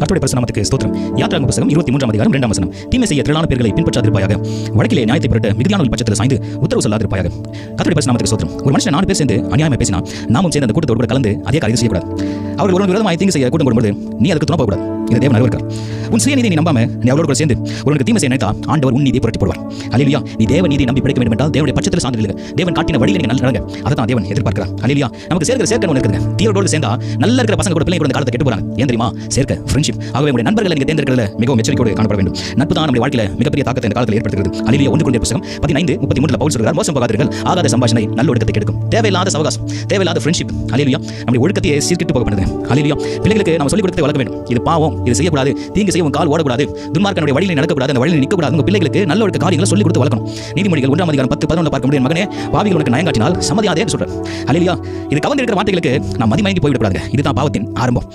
கர்த்தருடைய பிரசனமத்துக்கு ஸ்தோத்திரம். யாத்ராங்க புத்தகம் இருபத்தி மூன்றாம் அதிகாரம் இரண்டாம் வசனம். தீமை செய்ய திரளான பேர்களை பின்பற்றாதிருப்பாயாக. வழக்கிலே நியாயத்தை பெருட்ட மிகுதியான பட்சத்தில் சாய்ந்து உத்தரவு சொல்லாதிருப்பாயாக. கர்த்தருடைய பிரசனமத்துக்கு ஸ்தோத்திரம். ஒரு மனுஷன் நாலு பேர் சேர்ந்து அநியாயமா பேசினா நாமும் சேர்ந்து அந்த கூட்டத்தோடு கூட கலந்து அதே காரியம் செய்யக்கூடாது. அவர்கள் ஒரு விரோதமாக தீங்கு செய்ய கூட்டம் போடும்போது நீ அதுக்கு துணை போகக்கூடாது. இது தேவன் அறிவிருக்கார் உன் சுயநீதி நீ நம்பாம நீ அவரோடு கூட சேர்ந்து உனக்கு தீமை செய்ய நினைத்தா ஆண்டவர் உன் நீதியை புரட்டி போடுவார் அலிலியா நீ தேவ நீதி நம்பி பிடிக்க வேண்டும் என்றால் தேவனுடைய பட்சத்தில் சார்ந்து இல்லை தேவன் காட்டின வழியில் நீங்கள் நல்ல நடங்க. அதை தான் தேவன் எதிர்பார்க்கிறார். அலிலியா நமக்கு சேர்க்கிற சேர்க்க ஒன்று இருக்குதுங்க. தீயோடு சேர்ந்தா நல்ல இருக்கிற பசங்க கூட பிள்ளைங்க காலத்தை கெட்டு போறாங்க. ஏன் தெரியுமா? சேர்க்க ஃப்ரெண்ட்ஷிப் ஆகவே உங்களுடைய நண்பர்களை நீங்கள் தேர்ந்தெடுக்கிறதுல மிகவும் எச்சரிக்கையோடு காணப்பட வேண்டும். நட்பு தான் நம்முடைய வாழ்க்கையில் மிகப்பெரிய தாக்கத்தை இந்த காலத்தில் ஏற்படுத்துகிறது. அலிலியா ஒன்று கொண்ட புத்தகம் பதினைந்து முப்பத்தி மூணுல பவுல் சொல்கிறார் மோசம் போகாதீர்கள். ஆகாத சம்பாஷனை நல்ல ஒழுக்கத்தை கெடுக்கும். தேவையில்லாத சவகாசம் தேவையில்லாத ஃப்ரெண்ட்ஷிப் அலிலியா நம்முடைய ஒழுக்கத்தையே சீர்கிட்டு போகப்படுது அலிலியா பிள்ளைகளுக்கு நம்ம சொல்லிக் கொடுத்து வளர்க்க வேண்டும். இது பாவம். இது செய்யக்கூடாது தீங்கு செய்ய உன் கால் ஓடக்கூடாது துன்மார்க்கனுடைய வழியில் நடக்கக்கூடாது அந்த வழியில் நிற்கக்கூடாது. உங்க பிள்ளைகளுக்கு நல்ல ஒழுக்க காரியங்களை சொல்லிக் கொடுத்து வளர்க்கணும். நீதிமொழிகள் ஒன்றாம் அதிகாரம் பத்து பதினொன்று பார்க்க முடியும் மகனே பாவிகள் உனக்கு நயங்காட்டினால் சம்மதியாதே சொல்றேன் அலிலியா இது கவர்ந்து இருக்கிற வார்த்தைகளுக்கு நான் மதிமயங்கி போய்விடக்கூடாது இதுதான் பாவத்தின் ஆரம்பம்.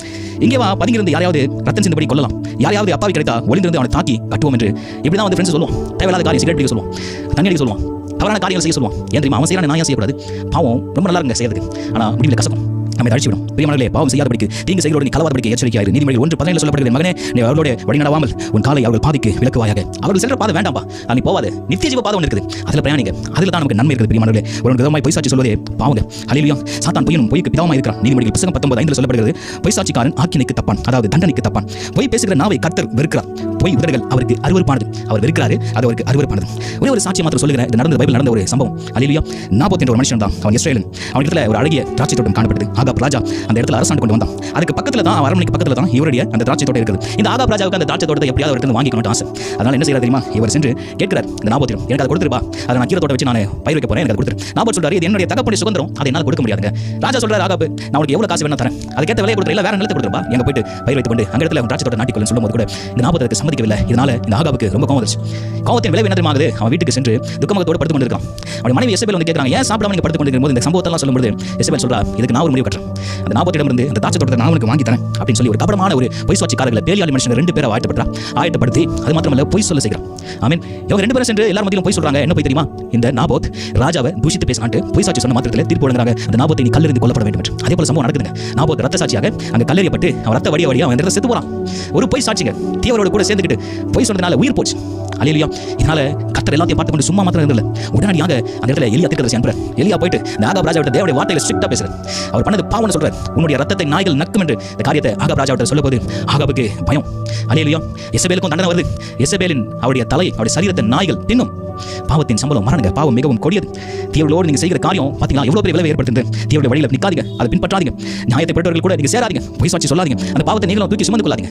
இங்கே வா பதுங்கிருந்து யாரையாவது ரத்தம் சிந்தபடி கொள்ளலாம் யாரையாவது அப்பாவி கிடைத்தா ஒளிந்திருந்து அவனை தாக்கி கட்டுவோம் என்று. இப்படி தான் வந்து ஃப்ரெண்ட்ஸ் சொல்லுவோம். தேவையில்லாத காரியம் சிகரெட் பிடிக்க சொல்லுவோம். தண்ணி அடிக்க சொல்லுவோம். தவறான காரியங்கள் செய்ய சொல்லுவோம். ஏன் தெரியுமா? அவன் செய்யறான நான் செய்யக்கூடாது? பாவம் ரொம்ப நல்லா இருங்க செய்யறதுக்கு. ஆனால் முடிவில் கசக்கும். நம்மை பிரியமானே பாவம் செய்யாதபடிக்கு தீங்கு செய்கிறோடு நீ கலவாதபடிக்கு எச்சரிக்கையாயிரு. நீதிமொழிகள் ஒன்று பதினேழு மகனே நீ வழி உன் காலை அவர்கள் பாதிக்கு விளக்குவாயாக. அவர்கள் செல்ற பாதை வேண்டாம்பா. நீ போவாது. நித்திய ஜீவ பாதை ஒன்று இருக்குது. அதில் பிரயாணிங்க. அதில் தான் நமக்கு நன்மை இருக்குது பிரியமானவர்களே. ஒரு விதமாய் பொய் சொல்வதே பாவங்க. அலிலியும் சாத்தான் பொய்யும் பொய்க்கு பிதாவாக இருக்கிறான். புத்தகம் பத்தொன்பது சொல்லப்படுகிறது ஆக்கினைக்கு தப்பான். அதாவது தண்டனைக்கு தப்பான். பொய் பேசுகிற நாவை கர்த்தர் வெறுக்கிறார். பொய் உதடுகள் அவருக்கு அருவருப்பானது. அவர் வெறுக்கிறாரு அது அவருக்கு அருவருப்பானது. ஒரே ஒரு சாட்சி மாத்திரம் சொல்லுகிறேன் நடந்த பைபிள் நடந்த ஒரு சம்பவம். அலிலியா நாபோத் என்ற ஒரு மனுஷன் தான் அவன் இஸ்ரேலன். அவன் இடத்துல ஒரு அழகிய திராட்சை தோட்டம் காணப்பட்டது. ஆகாப் ராஜா அந்த இடத்துல அரசாண்டு கொண்டு வந்தான். அதுக்கு பக்கத்துல தான் அரண்மனைக்கு பக்கத்துல தான் இவருடைய அந்த திராட்சை தோட்டம் இருக்குது. இந்த ஆகாப் ராஜாவுக்கு அந்த திராட்சை தோட்டத்தை எப்படியாவது இடத்துல வாங்கிக்கணும் ஆசை. அதனால என்ன செய்யறது தெரியுமா? இவர் சென்று கேட்கிறார் இந்த நாபோத்திரம் எனக்கு அதை கொடுத்துருப்பா. அதை நான் கீரை தோட்டம் வச்சு நான் பயிர் வைக்க போறேன் எனக்கு அதை கொடுத்துரு. நாபோத் சொல்றாரு இது என்னுடைய தகப்படி சுதந்திரம். அதை என்னால் கொடுக்க முடியாதுங்க. ராஜா சொல்றாரு ஆகாப் நான் உனக்கு எவ்வளோ காசு வேணா தரேன். அதுக்கேற்ற விலையை கொடுத்துரு இல்ல வேற நிலத்தை கொடுத்துருப்பா. எங்க போயிட்டு பயிர் வைத்து கொண்டு அங்க இடத்துல திராட்சை தோட்டம் நாட்டிக்கொள்ளும் சொல்லும்போது கூட இந்த நாபோதற்கு சம்மதிக்கவில்லை. இதனால இந்த ஆகாவுக்கு ரொம்ப கோவம் வந்துச்சு கோவத்தின் விளைவு என்ன ஆகுது அவன் வீட்டுக்கு சென்று துக்கமுகத்தோடு படுத்து கொண்டிருக்கான். அவன் மனைவி எசபேல் வந்து கேட்கறாங்க ஏன் சாப்பிடாம நீங்க படுத்து கொண்டிருக்கும் போது இந்த சம்பவத்தெல்லாம் சொல்லும்போது எசபேல் சொல்றா இதுக்கு நான் ஒரு முடிவு கட்டுறேன். அந்த நாற்பத்திடம் இருந்து அந்த தாட்சை தோட்டத்தை நான் உனக்கு வாங்கி தரேன். அப்படின்னு சொல்லி ஒரு கபடமான ஒரு பொய் சுவாட்சிக்காரர்களை பேரியாளி மனுஷன் ரெண்டு பேரை ஆயத்தப்படுறா ஆயத்தப்படுத்தி அது மாத்திரமல்ல பொய் சொல்ல செய்கிறான். ஆமீன். இவங்க ரெண்டு பேரும் சென்று எல்லாரும் மத்தியிலும் பொய் சொல்றாங்க. என்ன போய் தெரியுமா? இந்த நாபோத் ராஜாவை தூஷித்து பேசினாட்டு பொய் சாட்சி சொன்ன மாத்திரத்தில் தீர்ப்பு வழங்குறாங்க அந்த நாபத்தை நீ கல்லெறிந்து கொல்லப்பட வேண்டும் என்று. அதே போல சம்பவம் நடக்குதுங்க. நாபோத் ரத்த சாட்சியாக அங்க கல்லறியப்பட்டு அவன் ரத்த வடிய வழியா அவன் செத்து போறான். ஒரு பொய் சாட்சிங்க தீவரோட கூட சேர்ந்து சேர்ந்துக்கிட்டு பொய் சொன்னதுனால உயிர் போச்சு. அலையிலியா இதனால கத்தர் எல்லாத்தையும் பார்த்து கொண்டு சும்மா மாத்திரம் இருந்தல உடனடியாக அந்த இடத்துல எலியா திட்டத்தை அனுப்புற எலியா போயிட்டு இந்த ராஜா விட்ட தேவடைய வார்த்தையில ஸ்ட்ரிக்டா பேசுறாரு. அவர் பண்ணது பாவம்னு சொல்றாரு. உன்னுடைய ரத்தத்தை நாய்கள் நக்கும் என்று இந்த காரியத்தை ஆகாப் ராஜா விட்ட போது ஆகாபுக்கு பயம். அலையிலியா எசபேலுக்கும் தண்டனை வருது. எசபேலின் அவருடைய தலை அவருடைய சரீரத்தை நாய்கள் தின்னும். பாவத்தின் சம்பளம் மரணங்க பாவம் மிகவும் கொடியது. தீவிரோடு நீங்க செய்கிற காரியம் பாத்தீங்களா? எவ்வளவு பெரிய விளைவை ஏற்படுத்துது. தீவிர வழியில நிக்காதீங்க. அதை பின்பற்றாதீங்க. நியாயத்தை பெற்றவர்கள் கூட நீங்க சேராதீங்க. பொய் சாட்சி சொல்லாதீங்க. அந்த பாவத்தை நீங்களும் தூக்கி சுமந்து கொள்ளாதீங்க.